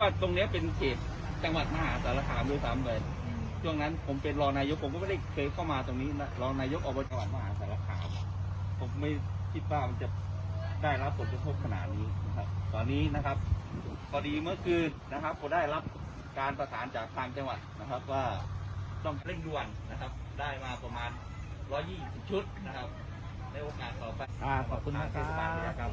ว่าตรงเนี้ยเป็นเขตจังหวัดมหาสารคามด้วยซ้ำเลยช่วงนั้นผมเป็นรองนายกผมก็ไม่ได้เคยเข้ามาตรงนี้นะรองนายกอบจจังหวัดมหาสารคามผมไม่คิดว่ามันจะได้รับผลกระทบขนาดนี้นะครับ ตอนนี้นะครับพอดีเมื่อคืนนะครับผมได้รับการประสานจากทางจังหวัดนะครับว่าต้องเร่งด่วนนะครับ ได้มาประมาณ 120 ชุดนะครับในโอกาสต่อไปอ่าขอบคุณนะคเทรัศบาลพยาบ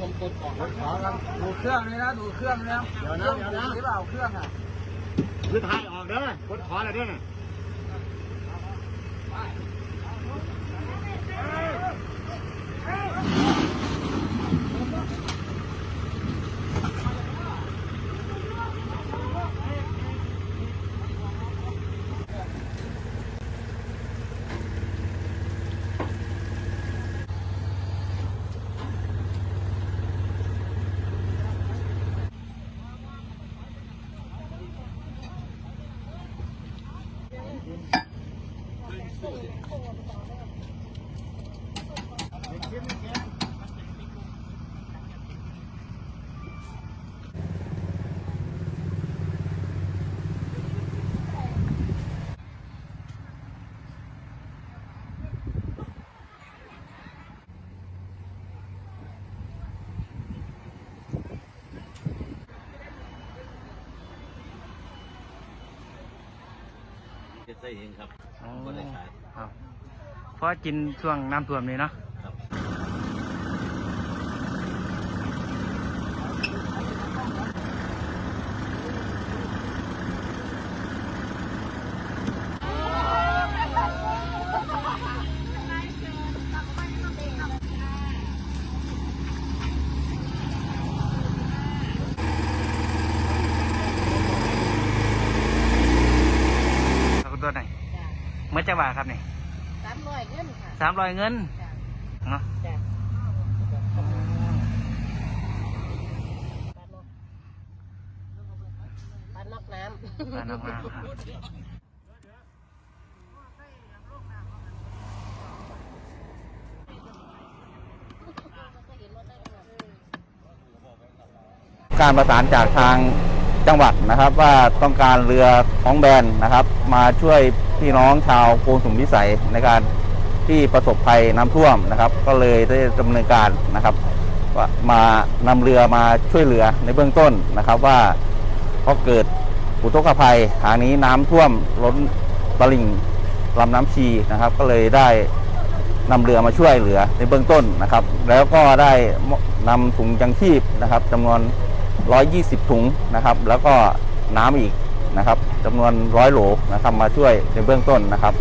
กรรมเดี๋ยวเดี๋ยวผมกดออกขอครับดูเครื่องเลยนะ ดูเครื่องนะเดี๋ยวนะเดี๋ยวนะหรือเปล่าเครื่องอะคือถ่ายออกเด้อกดขออะไรเด้อ น่ะเจ็ดไส้เองครับอ๋อก็ได้ขาย ครับเพราะกินช่วงน้ำท่วมนี่เนาะ ครับ เอาตัวไหนเมื่อจะว่าครับนี่สามร้อยเงินค่ะสามร้อยเงินจ้ะเนาะจ้ะปานนอกน้ำปานน้ำมาครับการประสานจากทางจังหวัดนะครับ ว่าต้องการเรือของแบนนะครับ มาช่วย พี่น้องชาวโกนสุมวิสัยในการที่ประสบภัยน้ำท่วมนะครับ ก็เลยได้ดำเนินการนะครับว่ามานำเรือมาช่วยเหลือในเบื้องต้นนะครับว่าพอเกิดอุทกภัยทางนี้น้ำท่วมล้นตลิ่งลำน้ำชีนะครับ ก็เลยได้นำเรือมาช่วยเหลือในเบื้องต้นนะครับ แล้วก็ได้นำถุงยังชีพนะครับจำนวน 120 ถุงนะครับ แล้วก็น้ำอีก นะครับจำนวนร้อยโหลนะครับมาช่วยในเบื้องต้นนะครับ